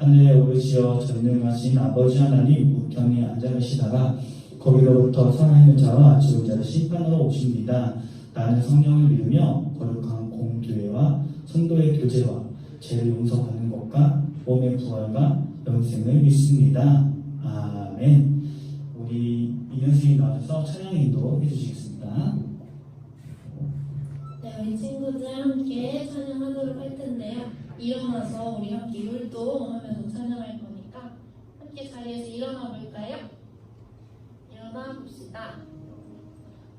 하늘에 오르시어 전능하신 아버지 하나님 우편에 앉아 계시다가 거기로부터 살아있는 자와 죽은 자를 심판하러 오십니다. 나는 성령을 믿으며 거룩한 공교회와 성도의 교제와 죄를 용서받는 것과 몸의 부활과 영생을 믿습니다. 아멘. 우리 이현 선생님 나와서 찬양 인도 해주시겠습니다. 네, 우리 친구들 함께 찬양하도록 할 텐데요. 일어나서 우리 함께 율동하면서 찬양할 거니까 함께 자리에서 일어나 볼까요? 일어나 봅시다.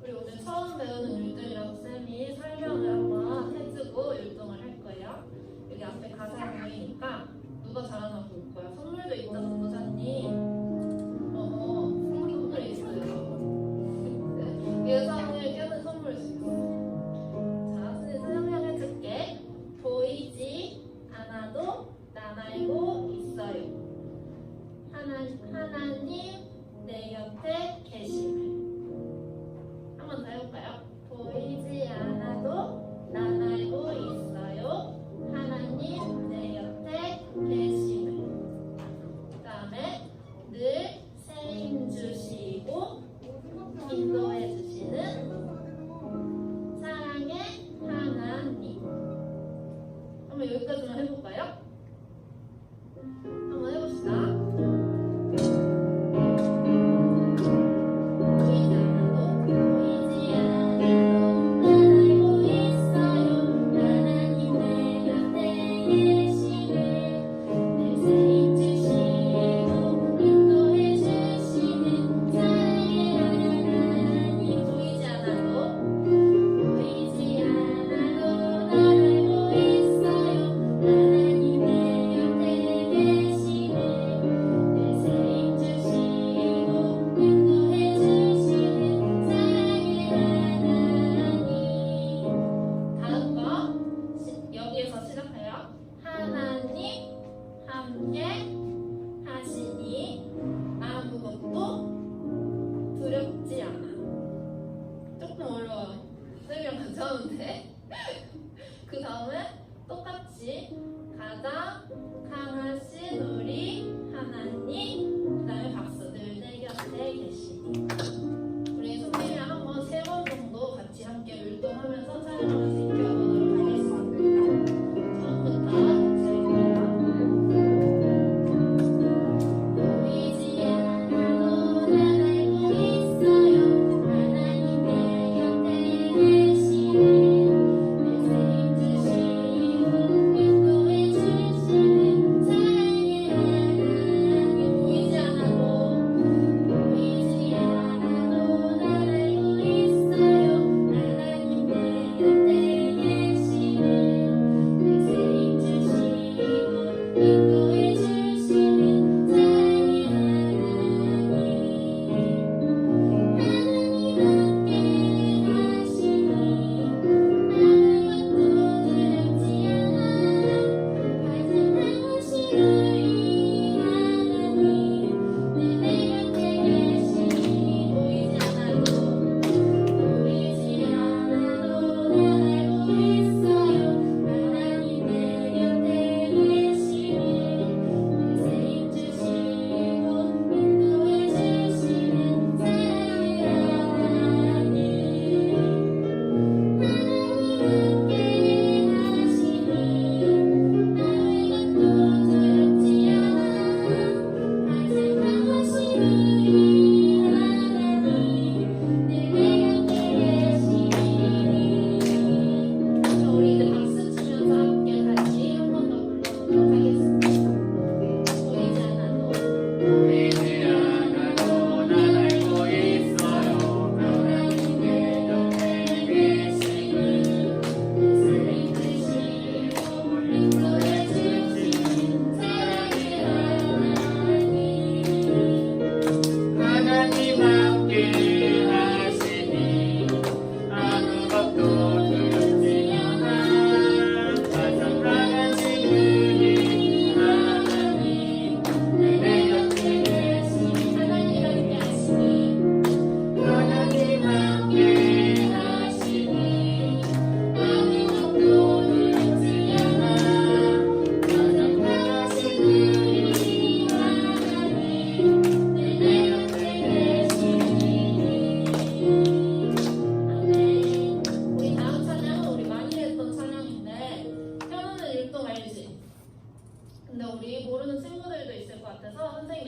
우리 오늘 처음 배우는 율동이라고 쌤이 설명을 한번 해주고 율동을 할 거예요. 여기 앞에 가사 보이니까 누가 잘하나 볼 거야. 선물도 있다, 전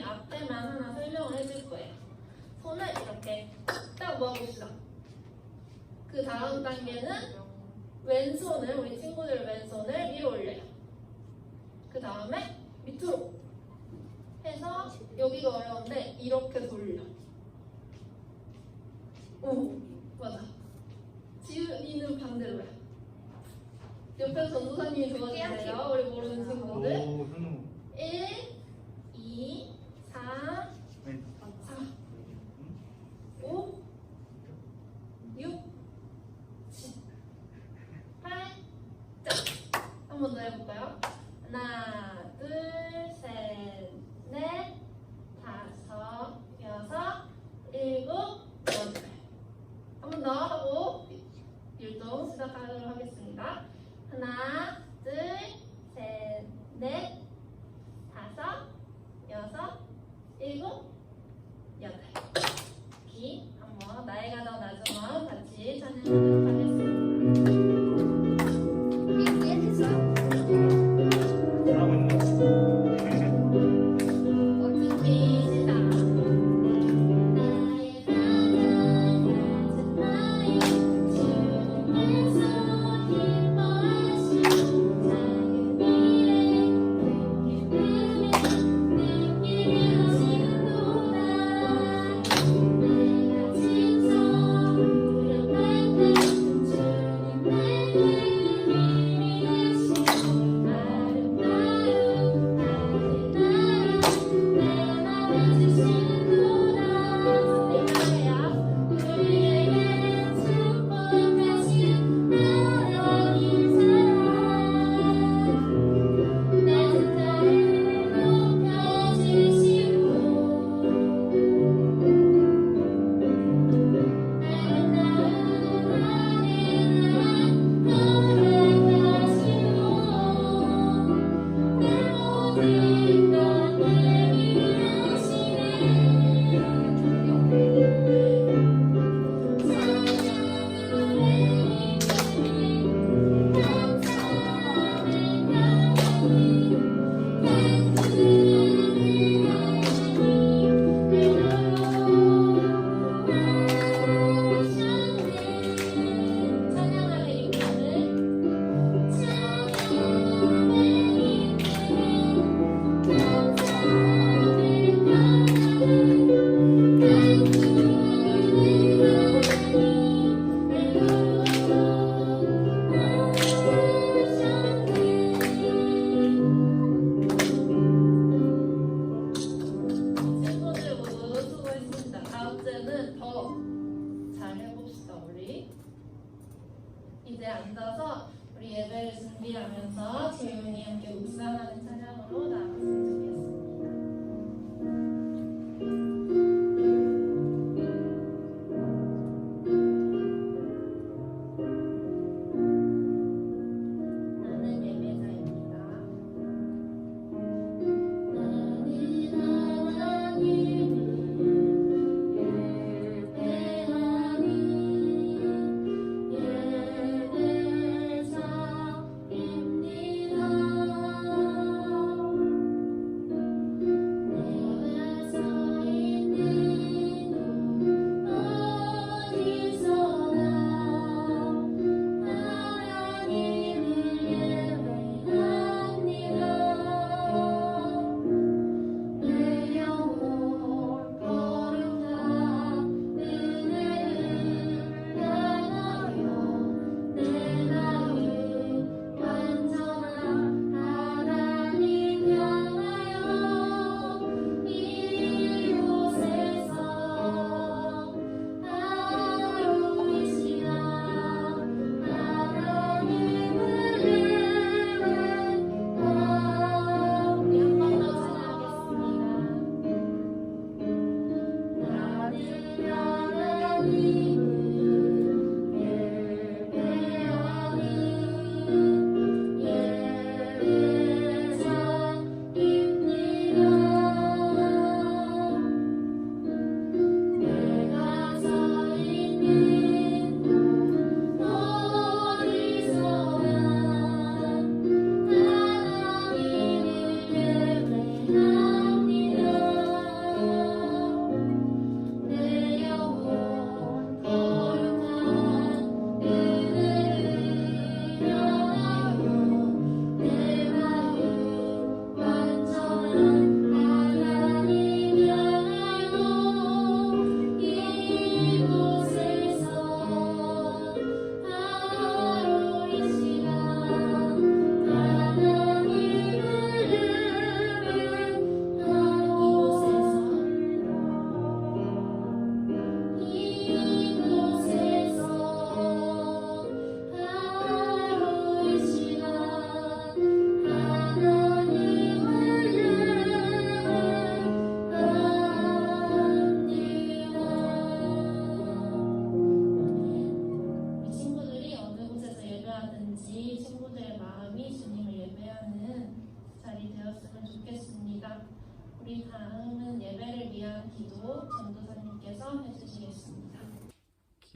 앞에만 하나 설명을 해줄 거예요. 손을 이렇게 딱 모아봅시다. 그 다음 단계는 왼손을 우리 친구들 왼손을 위로 올려요. 그 다음에 밑으로 해서 여기가 어려운데 이렇게 돌려. 오 맞아. 지은이는 반대로야. 옆에 전도사님이 도와주세요. 우리 모르는 친구들. 오, 현우. 1, 2, 3, 네. 4, 5, 6, 7, 8, 자, 한번 더 해볼까요? 하나, 둘, 셋, 넷, 다섯, 여섯, 일곱, 여덟. 한번 더 하고 율동 시작하도록 하겠습니다.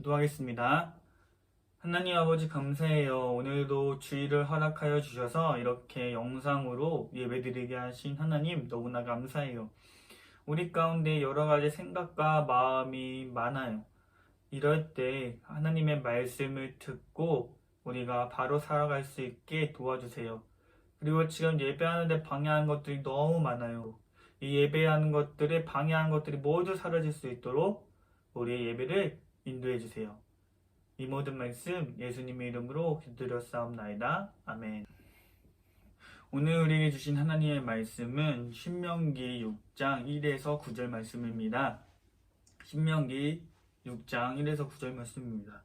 기도하겠습니다. 하나님 아버지 감사해요. 오늘도 주의를 허락하여 주셔서 이렇게 영상으로 예배드리게 하신 하나님 너무나 감사해요. 우리 가운데 여러 가지 생각과 마음이 많아요. 이럴 때 하나님의 말씀을 듣고 우리가 바로 살아갈 수 있게 도와주세요. 그리고 지금 예배하는데 방해하는 것들이 너무 많아요. 이 예배하는 것들에 방해하는 것들이 모두 사라질 수 있도록 우리의 예배를 인도해 주세요. 이 모든 말씀 예수님의 이름으로 기도드렸사옵나이다. 아멘. 오늘 우리에게 주신 하나님의 말씀은 신명기 6장 1에서 9절 말씀입니다. 신명기 6장 1에서 9절 말씀입니다.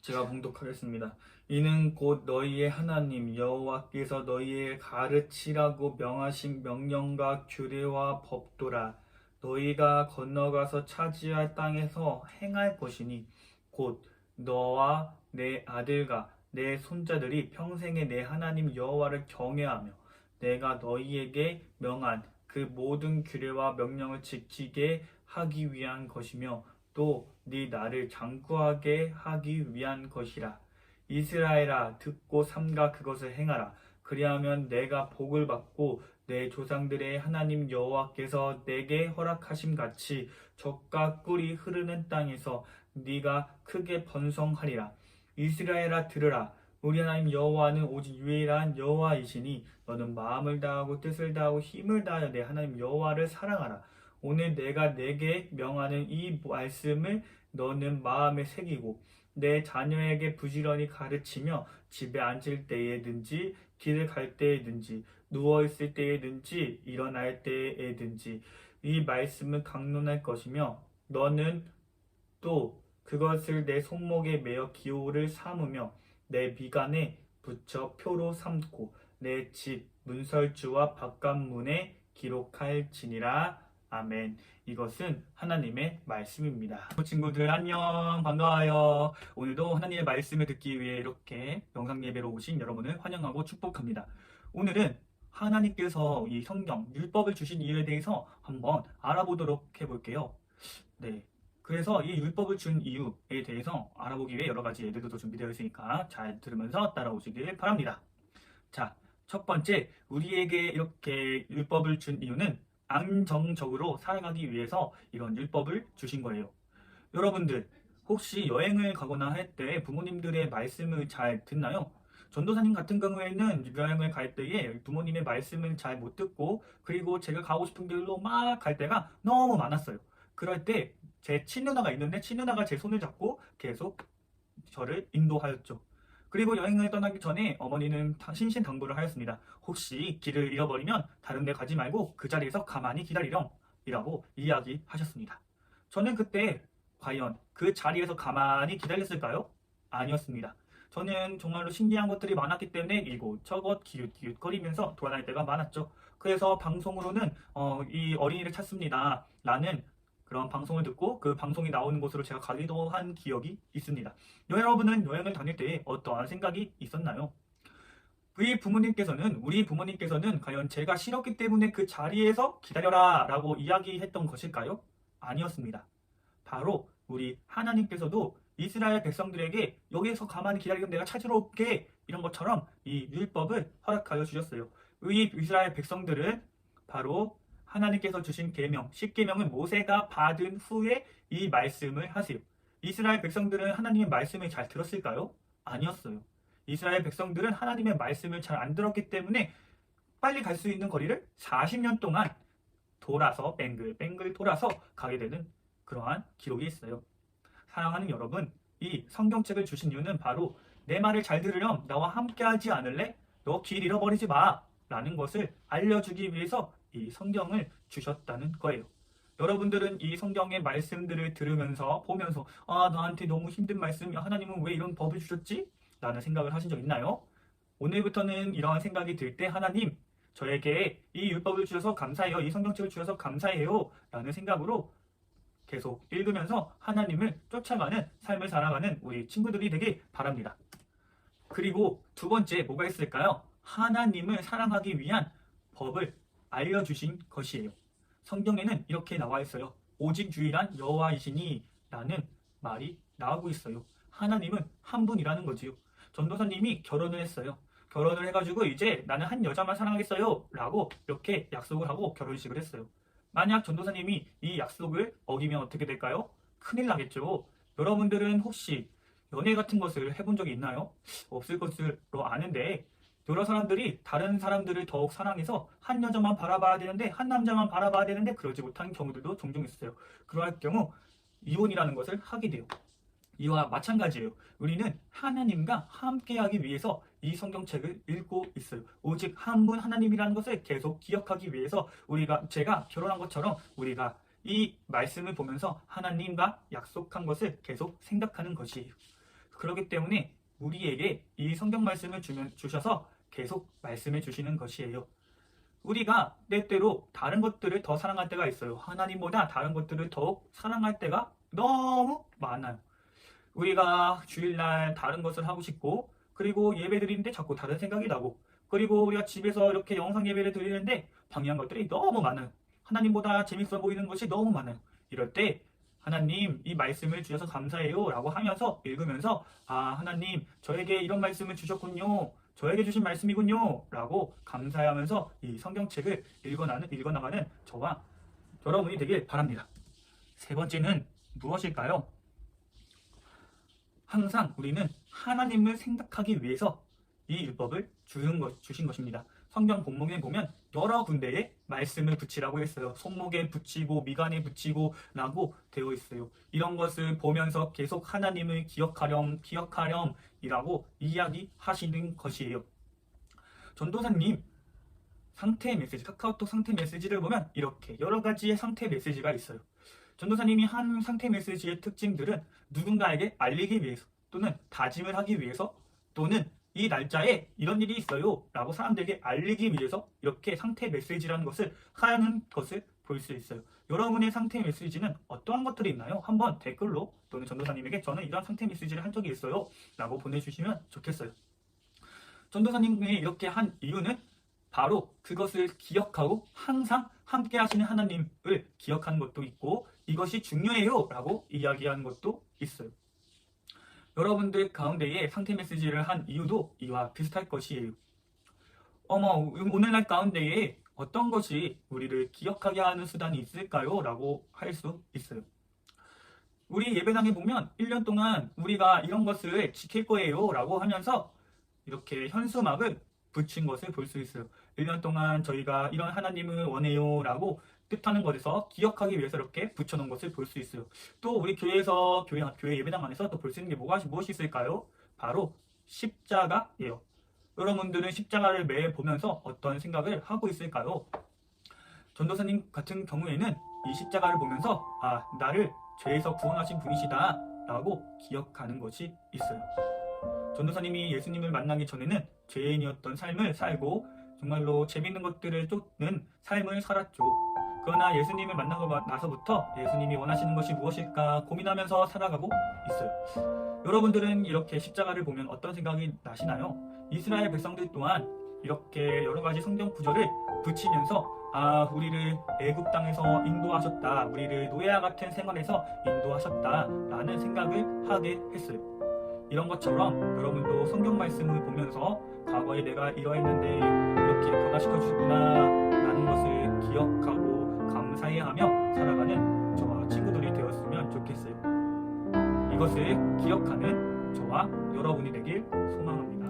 제가 봉독하겠습니다. 이는 곧 너희의 하나님 여호와께서 너희의 가르치라고 명하신 명령과 규례와 법도라. 너희가 건너가서 차지할 땅에서 행할 것이니 곧 너와 내 아들과 내 손자들이 평생에 내 하나님 여호와를 경외하며 내가 너희에게 명한 그 모든 규례와 명령을 지키게 하기 위한 것이며 또 네 나를 장구하게 하기 위한 것이라. 이스라엘아 듣고 삼가 그것을 행하라. 그리하면 내가 복을 받고 내 조상들의 하나님 여호와께서 내게 허락하심 같이 적과 꿀이 흐르는 땅에서 네가 크게 번성하리라. 이스라엘아 들으라. 우리 하나님 여호와는 오직 유일한 여호와이시니 너는 마음을 다하고 뜻을 다하고 힘을 다하여 내 하나님 여호와를 사랑하라. 오늘 내가 내게 명하는 이 말씀을 너는 마음에 새기고 내 자녀에게 부지런히 가르치며 집에 앉을 때에든지 길을 갈 때에든지 누워 있을 때에든지 일어날 때에든지 이 말씀을 강론할 것이며 너는 또 그것을 내 손목에 매어 기호를 삼으며 내 미간에 붙여 표로 삼고 내 집 문설주와 바깥문에 기록할지니라 아멘. 이것은 하나님의 말씀입니다. 친구들 안녕 반가워요. 오늘도 하나님의 말씀을 듣기 위해 이렇게 영상 예배로 오신 여러분을 환영하고 축복합니다. 오늘은 하나님께서 이 성경 율법을 주신 이유에 대해서 한번 알아보도록 해볼게요. 네. 그래서 이 율법을 준 이유에 대해서 알아보기 위해 여러 가지 예들도 준비되어 있으니까 잘 들으면서 따라오시길 바랍니다. 자, 첫 번째, 우리에게 이렇게 율법을 준 이유는 안정적으로 살아가기 위해서 이런 율법을 주신 거예요. 여러분들, 혹시 여행을 가거나 할 때 부모님들의 말씀을 잘 듣나요? 전도사님 같은 경우에는 여행을 갈 때에 부모님의 말씀을 잘 못 듣고 그리고 제가 가고 싶은 길로 막 갈 때가 너무 많았어요. 그럴 때 제 친누나가 있는데 친누나가 제 손을 잡고 계속 저를 인도하였죠. 그리고 여행을 떠나기 전에 어머니는 다- 신신 당부를 하였습니다. 혹시 길을 잃어버리면 다른 데 가지 말고 그 자리에서 가만히 기다리렴 이라고 이야기하셨습니다. 저는 그때 과연 그 자리에서 가만히 기다렸을까요? 아니었습니다. 저는 정말로 신기한 것들이 많았기 때문에 이곳저곳 기웃기웃거리면서 돌아다닐 때가 많았죠. 그래서 방송으로는 어, 이 어린이를 찾습니다. 라는 그런 방송을 듣고 그 방송이 나오는 곳으로 제가 가기도 한 기억이 있습니다. 여러분은 여행을 다닐 때 어떠한 생각이 있었나요? 우리 부모님께서는 우리 부모님께서는 과연 제가 싫었기 때문에 그 자리에서 기다려라 라고 이야기했던 것일까요? 아니었습니다. 바로 우리 하나님께서도 이스라엘 백성들에게 여기에서 가만히 기다리면 내가 찾으러 올게 이런 것처럼 이 율법을 허락하여 주셨어요. 이 이스라엘 백성들은 바로 하나님께서 주신 계명, 십계명을 모세가 받은 후에 이 말씀을 하세요. 이스라엘 백성들은 하나님의 말씀을 잘 들었을까요? 아니었어요. 이스라엘 백성들은 하나님의 말씀을 잘 안 들었기 때문에 빨리 갈 수 있는 거리를 40년 동안 돌아서 뱅글뱅글 돌아서 가게 되는 그러한 기록이 있어요. 사랑하는 여러분, 이 성경책을 주신 이유는 바로 내 말을 잘 들으렴 나와 함께 하지 않을래? 너 길 잃어버리지 마! 라는 것을 알려주기 위해서 이 성경을 주셨다는 거예요. 여러분들은 이 성경의 말씀들을 들으면서 보면서 아 나한테 너무 힘든 말씀이야 하나님은 왜 이런 법을 주셨지? 라는 생각을 하신 적 있나요? 오늘부터는 이러한 생각이 들 때 하나님 저에게 이 율법을 주셔서 감사해요 이 성경책을 주셔서 감사해요 라는 생각으로 계속 읽으면서 하나님을 쫓아가는 삶을 살아가는 우리 친구들이 되길 바랍니다. 그리고 두 번째 뭐가 있을까요? 하나님을 사랑하기 위한 법을 알려주신 것이에요. 성경에는 이렇게 나와 있어요. 오직 유일한 여호와이시니 라는 말이 나오고 있어요. 하나님은 한 분이라는 거지요. 전도사님이 결혼을 했어요. 결혼을 해가지고 이제 나는 한 여자만 사랑하겠어요. 라고 이렇게 약속을 하고 결혼식을 했어요. 만약 전도사님이 이 약속을 어기면 어떻게 될까요? 큰일 나겠죠. 여러분들은 혹시 연애 같은 것을 해본 적이 있나요? 없을 것으로 아는데 여러 사람들이 다른 사람들을 더욱 사랑해서 한 여자만 바라봐야 되는데 한 남자만 바라봐야 되는데 그러지 못한 경우들도 종종 있어요. 그러할 경우 이혼이라는 것을 하게 돼요. 이와 마찬가지예요. 우리는 하나님과 함께하기 위해서 이 성경책을 읽고 있어요. 오직 한 분 하나님이라는 것을 계속 기억하기 위해서 우리가 제가 결혼한 것처럼 우리가 이 말씀을 보면서 하나님과 약속한 것을 계속 생각하는 것이에요. 그렇기 때문에 우리에게 이 성경 말씀을 주면, 주셔서 계속 말씀해 주시는 것이에요. 우리가 때때로 다른 것들을 더 사랑할 때가 있어요. 하나님보다 다른 것들을 더욱 사랑할 때가 너무 많아요. 우리가 주일날 다른 것을 하고 싶고, 그리고 예배 드리는데 자꾸 다른 생각이 나고, 그리고 우리가 집에서 이렇게 영상 예배를 드리는데 방해한 것들이 너무 많아요. 하나님보다 재밌어 보이는 것이 너무 많아요. 이럴 때 하나님 이 말씀을 주셔서 감사해요 라고 하면서 읽으면서 아 하나님 저에게 이런 말씀을 주셨군요 저에게 주신 말씀이군요 라고 감사하면서 이 성경책을 읽어나는, 읽어나가는 저와 여러분이 되길 바랍니다 세 번째는 무엇일까요? 항상 우리는 하나님을 생각하기 위해서 이 율법을 주신, 것, 주신 것입니다 성경 본문에 보면 여러 군데에 말씀을 붙이라고 했어요. 손목에 붙이고 미간에 붙이고 라고 되어 있어요. 이런 것을 보면서 계속 하나님을 기억하렴 기억하렴이라고 이야기하시는 것이에요. 전도사님 상태 메시지 카카오톡 상태 메시지를 보면 이렇게 여러 가지의 상태 메시지가 있어요. 전도사님이 한 상태 메시지의 특징들은 누군가에게 알리기 위해서 또는 다짐을 하기 위해서 또는 이 날짜에 이런 일이 있어요 라고 사람들에게 알리기 위해서 이렇게 상태 메시지라는 것을 하는 것을 볼 수 있어요 여러분의 상태 메시지는 어떠한 것들이 있나요? 한번 댓글로 또는 전도사님에게 저는 이런 상태 메시지를 한 적이 있어요 라고 보내주시면 좋겠어요 전도사님이 이렇게 한 이유는 바로 그것을 기억하고 항상 함께 하시는 하나님을 기억하는 것도 있고 이것이 중요해요 라고 이야기하는 것도 있어요 여러분들 가운데에 상태 메시지를 한 이유도 이와 비슷할 것이에요. 어머, 오늘날 가운데에 어떤 것이 우리를 기억하게 하는 수단이 있을까요? 라고 할 수 있어요. 우리 예배당에 보면 1년 동안 우리가 이런 것을 지킬 거예요. 라고 하면서 이렇게 현수막을 붙인 것을 볼 수 있어요. 1년 동안 저희가 이런 하나님을 원해요. 라고 뜻하는 것에서 기억하기 위해서 이렇게 붙여놓은 것을 볼 수 있어요. 또 우리 교회에서 교회 교회 예배당 안에서 또 볼 수 있는 게 뭐가 무엇이 있을까요? 바로 십자가예요. 여러분들은 십자가를 매일 보면서 어떤 생각을 하고 있을까요? 전도사님 같은 경우에는 이 십자가를 보면서 아 나를 죄에서 구원하신 분이시다 라고 기억하는 것이 있어요. 전도사님이 예수님을 만나기 전에는 죄인이었던 삶을 살고 정말로 재밌는 것들을 쫓는 삶을 살았죠. 그러나 예수님을 만나고 나서부터 예수님이 원하시는 것이 무엇일까 고민하면서 살아가고 있어요. 여러분들은 이렇게 십자가를 보면 어떤 생각이 나시나요? 이스라엘 백성들 또한 이렇게 여러 가지 성경 구절을 붙이면서 아 우리를 애굽 땅에서 인도하셨다 우리를 노예와 같은 생활에서 인도하셨다라는 생각을 하게 했어요. 이런 것처럼 여러분도 성경 말씀을 보면서 과거에 내가 이러했는데 이렇게 변화시켜 주구나 라는 것을 기억하고 감사해하며 살아가는 저와 친구들이 되었으면 좋겠어요. 이것을 기억하는 저와 여러분이 되길 소망합니다.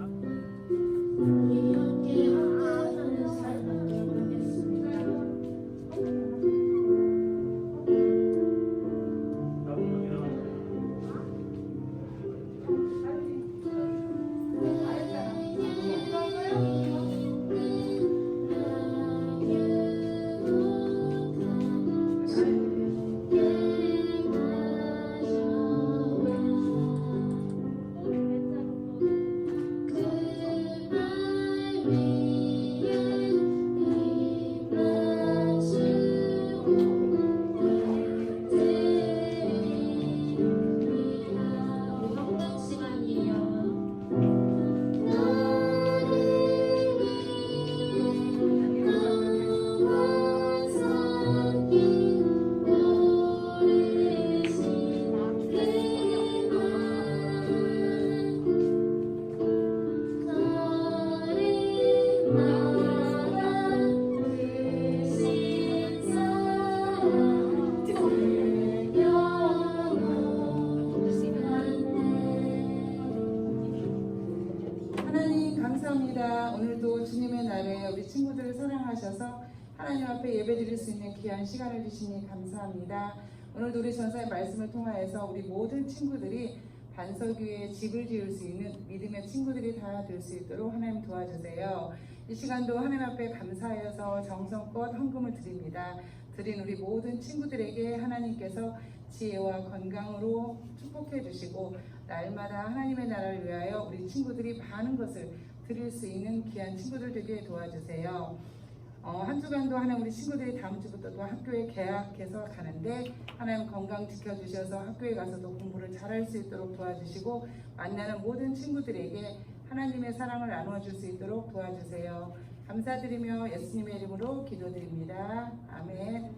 모여서 하나님 앞에 예배드릴 수 있는 귀한 시간을 주시니 감사합니다. 오늘도 우리 전사의 말씀을 통하여서 우리 모든 친구들이 반석 위에 집을 지을 수 있는 믿음의 친구들이 다 될 수 있도록 하나님 도와주세요. 이 시간도 하나님 앞에 감사하여서 정성껏 헌금을 드립니다. 드린 우리 모든 친구들에게 하나님께서 지혜와 건강으로 축복해 주시고 날마다 하나님의 나라를 위하여 우리 친구들이 많은 것을 드릴 수 있는 귀한 친구들 되게 도와주세요. 어, 한 주간도 하나님 우리 친구들이 다음 주부터 또 학교에 개학해서 가는데 하나님 건강 지켜주셔서 학교에 가서도 공부를 잘할 수 있도록 도와주시고 만나는 모든 친구들에게 하나님의 사랑을 나누어줄 수 있도록 도와주세요. 감사드리며 예수님의 이름으로 기도드립니다. 아멘.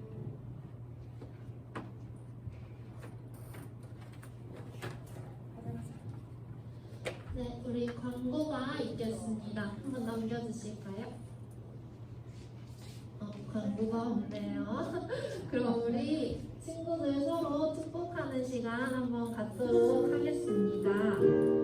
네, 우리 광고가 있겠습니다. 한번 넘겨주실까요? 어, 광고가 없네요. 그럼 우리 친구들 서로 축복하는 시간 한번 갖도록 하겠습니다.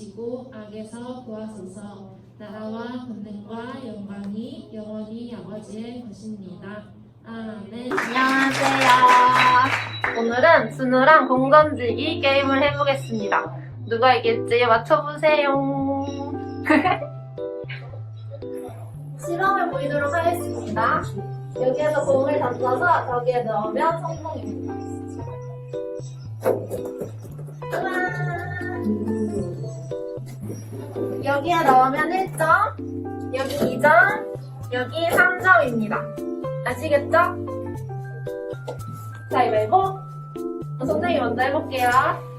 하시고 악에서 구하소서 나라와 권능과 영광이 영원히 아버지의 것입니다. 아멘. 안녕하세요. 오늘은 준우랑 공 던지기 게임을 해보겠습니다. 누가 이길지 맞춰보세요. 실험을 보이도록 하겠습니다. 여기에서 공을 던져서 저기에 넣으면 성공입니다. 짜잔! 여기에 넣으면 1점, 여기 2점, 여기 3점입니다. 아시겠죠? 자, 이거 선생님 먼저 해볼게요.